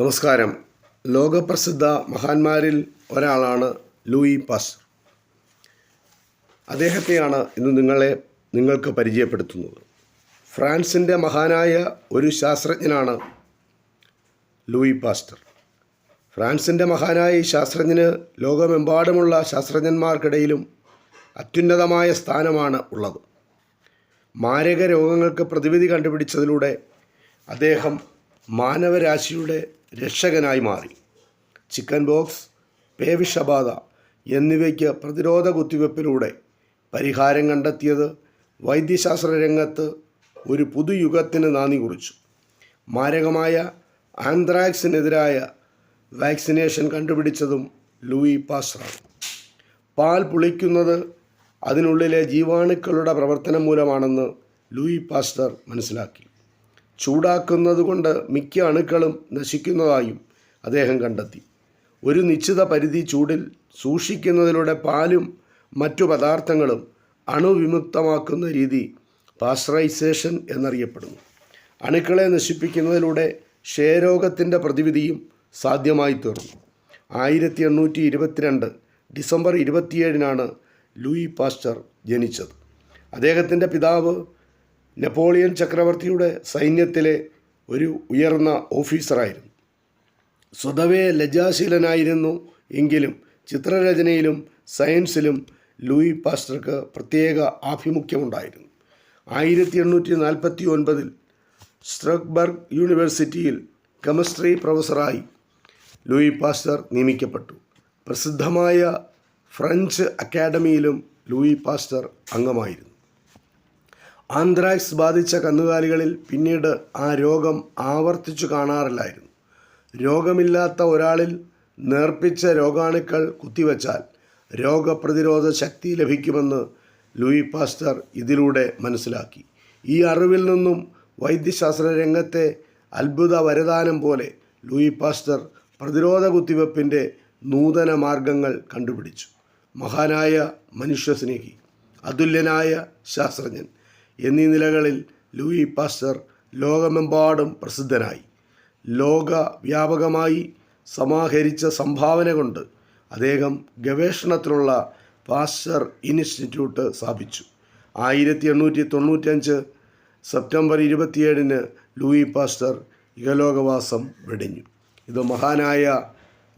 നമസ്കാരം. ലോകപ്രസിദ്ധ മഹാന്മാരിൽ ഒരാളാണ് Louis pass. അദ്ദേഹത്തെയാണ് ഇന്ന് നിങ്ങളെ നിങ്ങൾക്ക് പരിചയപ്പെടുത്തുന്നത്. ഫ്രാൻസിന്റെ മഹാനായ ഒരു ശാസ്ത്രജ്ഞനാണ് ലൂയി പാസ്റ്റർ. ഫ്രാൻസിന്റെ മഹാനായ ഈ ശാസ്ത്രജ്ഞന് ലോകമെമ്പാടുമുള്ള ശാസ്ത്രജ്ഞന്മാർക്കിടയിലും അത്യുന്നതമായ സ്ഥാനമാണ് ഉള്ളത്. മാരക രോഗങ്ങൾക്ക് പ്രതിവിധി കണ്ടുപിടിച്ചതിലൂടെ അദ്ദേഹം മാനവരാശിയുടെ രക്ഷകനായി മാറി. ചിക്കൻ ബോക്സ് പേവിഷബാധ എന്നിവയ്ക്ക് പ്രതിരോധ കുത്തിവയ്പ്പിലൂടെ പരിഹാരം കണ്ടെത്തിയത് വൈദ്യശാസ്ത്ര രംഗത്ത് ഒരു പുതുയുഗത്തിന് നാന്ദി കുറിച്ചു. മാരകമായ ആന്ത്രാക്സിനെതിരായ വാക്സിനേഷൻ കണ്ടുപിടിച്ചതും ലൂയി പാസ്റ്ററാണ് പാൽ പുളിക്കുന്നത് അതിനുള്ളിലെ ജീവാണുക്കളുടെ പ്രവർത്തനം മൂലമാണെന്ന് ലൂയി പാസ്റ്റർ മനസ്സിലാക്കി. ചൂടാക്കുന്നത് കൊണ്ട് മിക്ക അണുക്കളും നശിക്കുന്നതായും അദ്ദേഹം കണ്ടെത്തി. ഒരു നിശ്ചിത പരിധി ചൂടിൽ സൂക്ഷിക്കുന്നതിലൂടെ പാലും മറ്റു പദാർത്ഥങ്ങളും അണുവിമുക്തമാക്കുന്ന രീതി പാസ്റ്ററൈസേഷൻ എന്നറിയപ്പെടുന്നു. അണുക്കളെ നശിപ്പിക്കുന്നതിലൂടെ ക്ഷയരോഗത്തിന്റെ പ്രതിവിധിയും സാധ്യമായി തീർന്നു. ആയിരത്തി എണ്ണൂറ്റി ഇരുപത്തിരണ്ട് ഡിസംബർ ഇരുപത്തിയേഴിനാണ് ലൂയി പാസ്റ്റർ ജനിച്ചത്. അദ്ദേഹത്തിന്റെ പിതാവ് നെപ്പോളിയൻ ചക്രവർത്തിയുടെ സൈന്യത്തിലെ ഒരു ഉയർന്ന ഓഫീസറായിരുന്നു. സ്വതവേ ലജ്ജാശീലനായിരുന്നു എങ്കിലും ചിത്രരചനയിലും സയൻസിലും ലൂയി പാസ്റ്റർക്ക് പ്രത്യേക ആഭിമുഖ്യമുണ്ടായിരുന്നു. ആയിരത്തി എണ്ണൂറ്റി നാൽപ്പത്തി ഒൻപതിൽ സ്ട്രക്ബർഗ് യൂണിവേഴ്സിറ്റിയിൽ കെമിസ്ട്രി പ്രൊഫസറായി ലൂയി പാസ്റ്റർ നിയമിക്കപ്പെട്ടു. പ്രസിദ്ധമായ ഫ്രഞ്ച് അക്കാഡമിയിലും ലൂയി പാസ്റ്റർ അംഗമായിരുന്നു. ആന്ത്രാക്സ് ബാധിച്ച കന്നുകാലികളിൽ പിന്നീട് ആ രോഗം ആവർത്തിച്ചു കാണാറില്ലായിരുന്നു. രോഗമില്ലാത്ത ഒരാളിൽ നേർപ്പിച്ച രോഗാണുക്കൾ കുത്തിവച്ചാൽ രോഗപ്രതിരോധ ശക്തി ലഭിക്കുമെന്ന് ലൂയി പാസ്റ്റർ ഇതിലൂടെ മനസ്സിലാക്കി. ഈ അറിവിൽ നിന്നും വൈദ്യശാസ്ത്ര രംഗത്തെ അത്ഭുത വരദാനം പോലെ ലൂയി പാസ്റ്റർ പ്രതിരോധ കുത്തിവെപ്പിന്റെ നൂതന മാർഗങ്ങൾ കണ്ടുപിടിച്ചു. മഹാനായ മനുഷ്യസ്നേഹി അതുല്യനായ ശാസ്ത്രജ്ഞൻ എന്നീ നിലകളിൽ ലൂയി പാസ്റ്റർ ലോകമെമ്പാടും പ്രസിദ്ധനായി. ലോക വ്യാപകമായി സമാഹരിച്ച സംഭാവന കൊണ്ട് അദ്ദേഹം ഗവേഷണത്തിനുള്ള പാസ്റ്റർ ഇൻസ്റ്റിറ്റ്യൂട്ട് സ്ഥാപിച്ചു. ആയിരത്തി എണ്ണൂറ്റി തൊണ്ണൂറ്റഞ്ച് സെപ്റ്റംബർ ഇരുപത്തിയേഴിന് ലൂയി പാസ്റ്റർ ഇഹലോകവാസം വെടിഞ്ഞു. ഇത് മഹാനായ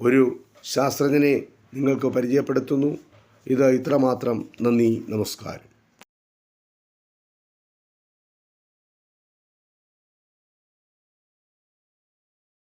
ഒരു ശാസ്ത്രജ്ഞനെ നിങ്ങൾക്ക് പരിചയപ്പെടുത്തുന്നു. ഇത് ഇത്രമാത്രം. നന്ദി നമസ്കാരം.